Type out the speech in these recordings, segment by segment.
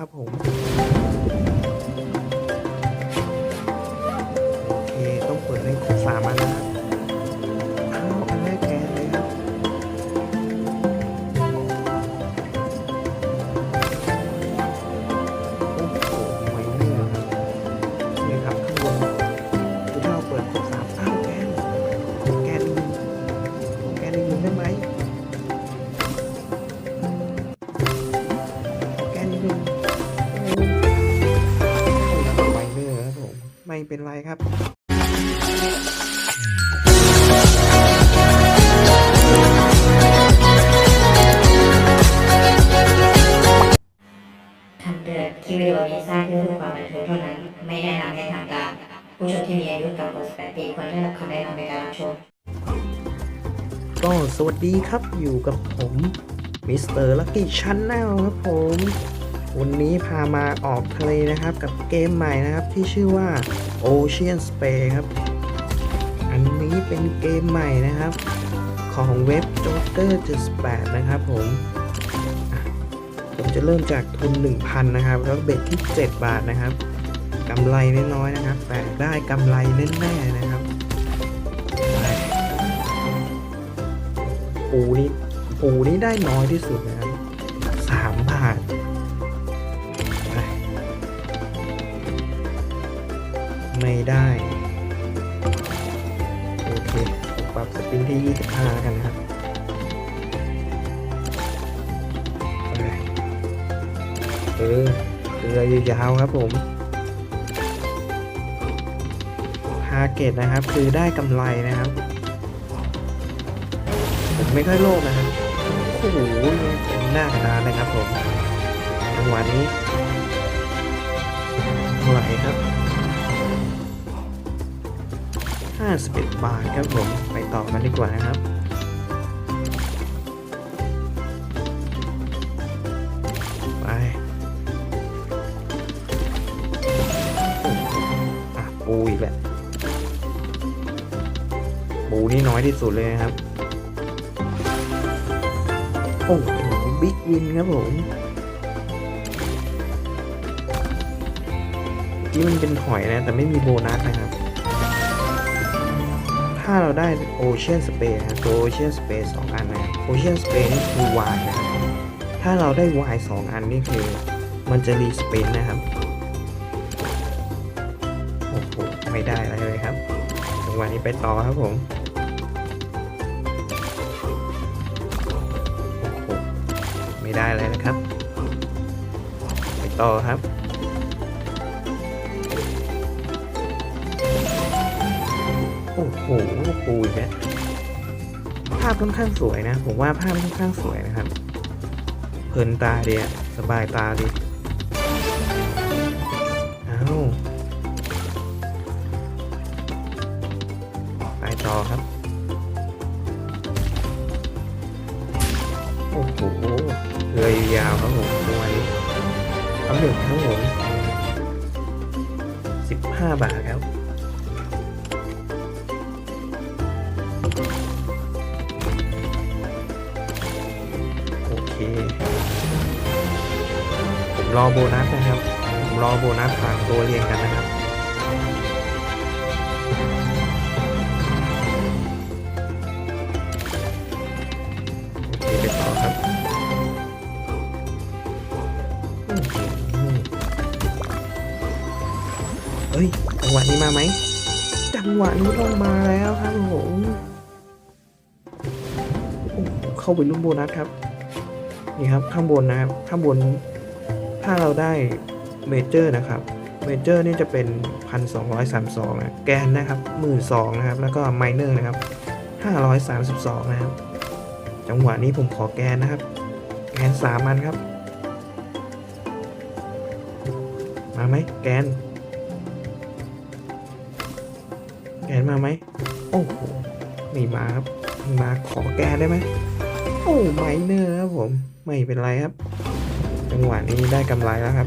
ครับผม เป็นไรครับคำเตือนคลิปวิดีโอนี้สร้างขึ้นเพื่อความบันเทิงเท่านั้น ไม่แนะนำให้ทำตาม ผู้ชมที่มีอายุต่ำกว่า18ปีควรได้รับคำแนะนำในการรับชม ก็สวัสดีครับอยู่กับผมมิสเตอร์ลักกี้ชันแนลครับผม วันนี้พามาออกทะเลนะครับกับเกมใหม่นะครับที่ชื่อว่า Ocean Spray ครับ อันนี้เป็นเกมใหม่นะครับ ของเว็บ Joker 78นะครับผมผมจะเริ่มจากทุน 1,000 นะครับ แล้วเบ็ดที่ 7 บาทนะครับกำไรน้อยๆนะครับ แต่ได้กำไรแน่ๆนะครับปูนี่ปูนี่ได้น้อยที่สุดนะครับ ไม่ได้ โอเคปรับสปินที่ 25 กันนะครับเออเรือยาวครับผมทาร์เกตนะครับ คือได้กำไรนะครับ ผมไม่ค่อยโลภนะครับโอ้โหเป็นหน้ากระดานเลยครับผมจังหวะนี้เท่าไหร่ครับ 51 บาทครับผม ไปต่อกันดีกว่านะครับ ไปอะปูอีกแหละปูนี่น้อยที่สุดเลยนะครับ โอ้โหบิ๊กวินครับผมเมื่มันเป็นหอยนะ แต่ไม่มีโบนัสนะครับ ถ้าเราได้โอเชียนสเปซนะตัวโอเชียนสเปซสองอันนะโอเชียนสเปซนี่คือวายนะครับถ้าเราได้วายสองอันนี่คือมันจะรีสเปนนะครับโอ้โหไม่ได้อะไรเลยครับจังหวะนี้ไปต่อครับผมโอ้โหไม่ได้เลยนะครับ ไปต่อครับ หปูอีกแล้วภาพค่อนข้างสวยนะ ผมว่าภาพค่อนข้างสวยนะครับ เพลินตาดีอะสบายตาดีเอาไปต่อครับ โอ้โหเรือยาวครับผมตัวนี้เอาหนึ่งครับผมสิบห้าบาทครับ ผมรอโบนัสนะครับ ผมรอโบนัสฝากตัวเรียงกันนะครับ โอเคไปต่อครับเฮ้ย จังหวะนี้มาไหม จังหวะนี้ต้องมาแล้วครับผมโอ้โหเข้าไปรุ่นโบนัสครับ นี่ครับข้างบนนะครับข้างบนถ้าเราได้เมเจอร์นะครับเมเจอร์นี่จะเป็น 1232นะแกนนะครับ12นะครับ แล้วก็ไมเนอร์นะครับ 532 นะครับ จังหวะนี้ผมขอแกนนะครับ แกนสามันครับ มาไหมแกน แกนมาไหมโอ้โหไม่มาครับไม่มาขอแกนได้ไหม โอ้ไมเนอร์ครับผมไม่เป็นไรครับ จังหวะนี้ได้กำไรแล้วครับ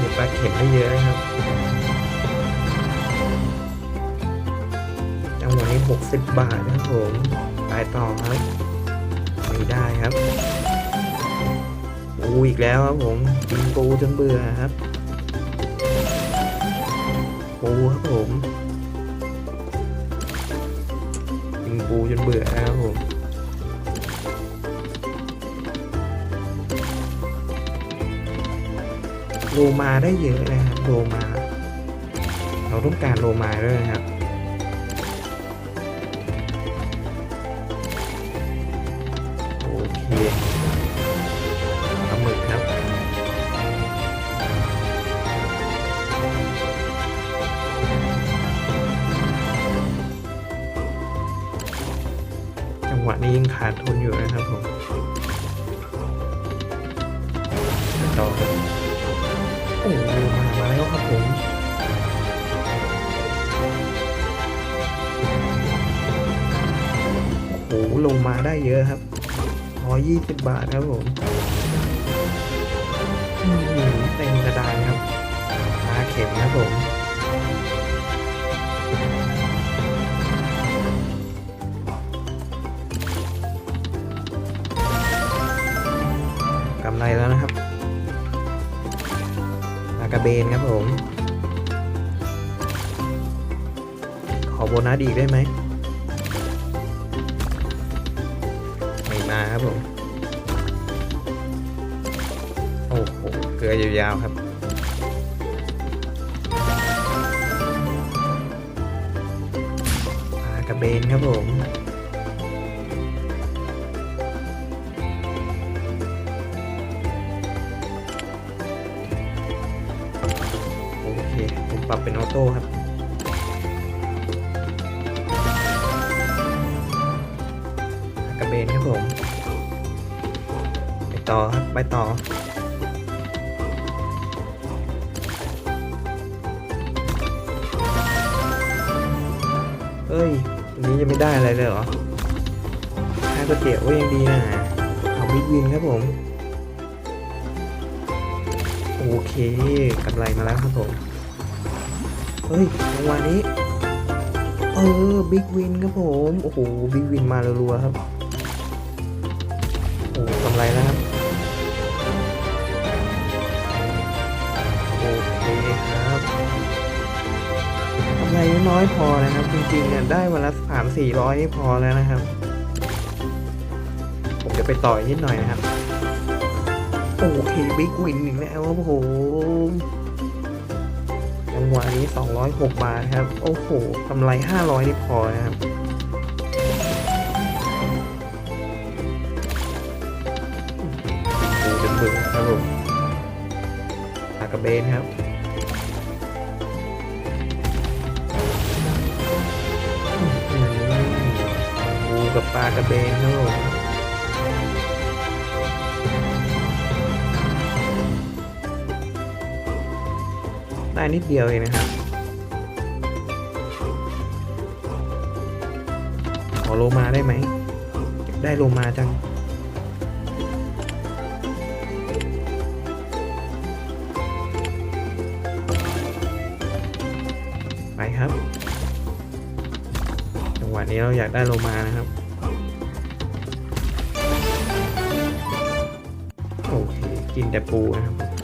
มีปลาเข็มไม่เยอะนะครับ จังหวะนี้ 60 บาทนะครับผมไปต่อครับไม่ได้ครับปูอีกแล้วครับผมกินปูจนเบื่อครับปูครับผม กินปูจนเบื่อครับผมโลมาได้เยอะนะครับโลมา เราต้องการโลมาด้วยนะครับโอเค จังหวะนี้ยังขาดทุนอยู่นะครับผมต่อโอ้โหมามาแล้วครับผมโอ้โหลงมาได้เยอะครับร้อยยี่สิบบาทครับผมเต็มกระดานครับปลาเข็มครับผม ระเบนครับผม ขอโบนัสอีกได้ไหมไม่มาครับผม โอ้โห เกลือยาวๆครับปลากระเบนครับผม ปรับเป็นออโต้ครับ กระเบนครับผม ไปต่อครับ ไปต่อเอ้ยวันนี้ยังไม่ได้อะไรเลยเหรอค่าก๋วยเตี๋ยวก็ยังดีนะเอาบิ๊กวินครับผม โอเคกำไรมาแล้วครับผม เฮ้ยจังหวะนี้ เออบิ๊กวินครับผม โอ้โหบิ๊กวินมารัวๆครับ โอ้กำไรแล้วครับ โอเคครับกำไรน้อยพอนะครับ จริงๆเนี่ยได้วันละสามสี่ร้อยพอแล้วนะครับ ผมจะไปต่อยนิดหน่อยนะครับ โอเคบิ๊กวินอีกแล้วครับผม จังหวะนี้ 206 บาทครับ โอ้โหกำไร 500 นี่พอนะครับปูเป็นหมื่นครับผมปลากระเบนครับอื้อหือปูกับปลากระเบนครับผม ได้นิดเดียวเองนะครับขอโลมาได้ไหมได้โลมาจังไปครับจังหวะนี้เราอยากได้โลมานะครับโอเคกินแต่ปูนะครับ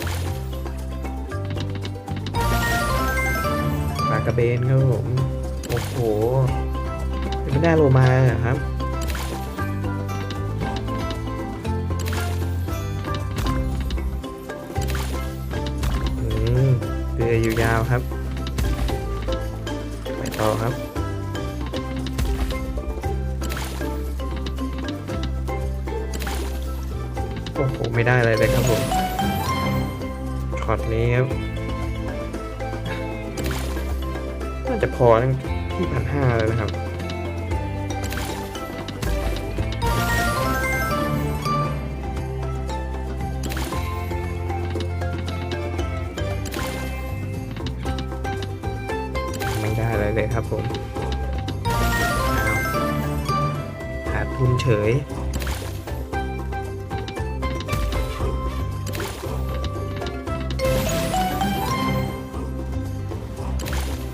กระเบนครับผมโอ้โหไม่ได้โลมาครับอืมเรืออยู่ยาวครับ ไปต่อครับโอ้โหไม่ได้อะไรเลยครับผมช็อตนี้ครับาจะพอทั้งที่พันห้าแล้วนะครับ ไม่ได้อะไรเลยครับผมอ้าวขาดทุนเฉย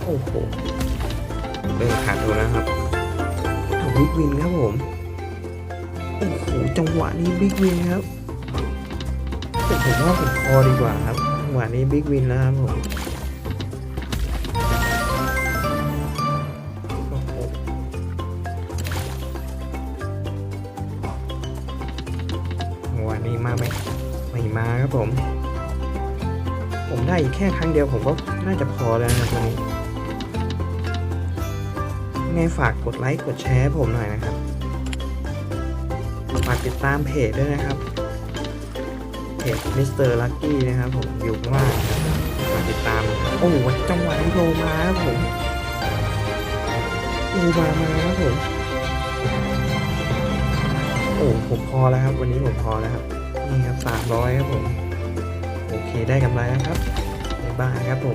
โอ้โหเริ่มขาดทุนแล้วครับเอาวิกวินครับผมโอ้โหจังหวะนี้บิ๊กวินครับแต่ผมว่าผมพอดีกว่าครับจังหวะนี้บิ๊กวินแล้วครับผมโอ้โหจังหวะนี้มาไหมไม่มาครับผม ผมได้อีกแค่ครั้งเดียวผมก็น่าจะพอแล้วนะตรงนี้ยัง ไงฝากกดไลค์กดแชร์ผมหน่อยนะครับ ฝากติดตามเพจด้วยนะครับ เพจมิสเตอร์ลักกี้นะครับผมอยู่ข้างล่าฝากติดตาม โอ้โหจังหวะโลมาครับผมโลมามาครับผม โอ้ผมพอแล้วครับ วันนี้ผมพอแล้วครับ นี่ครับสามร้อยครับผม โอเคได้กำไรแล้วครับบ๊ายบายครับผม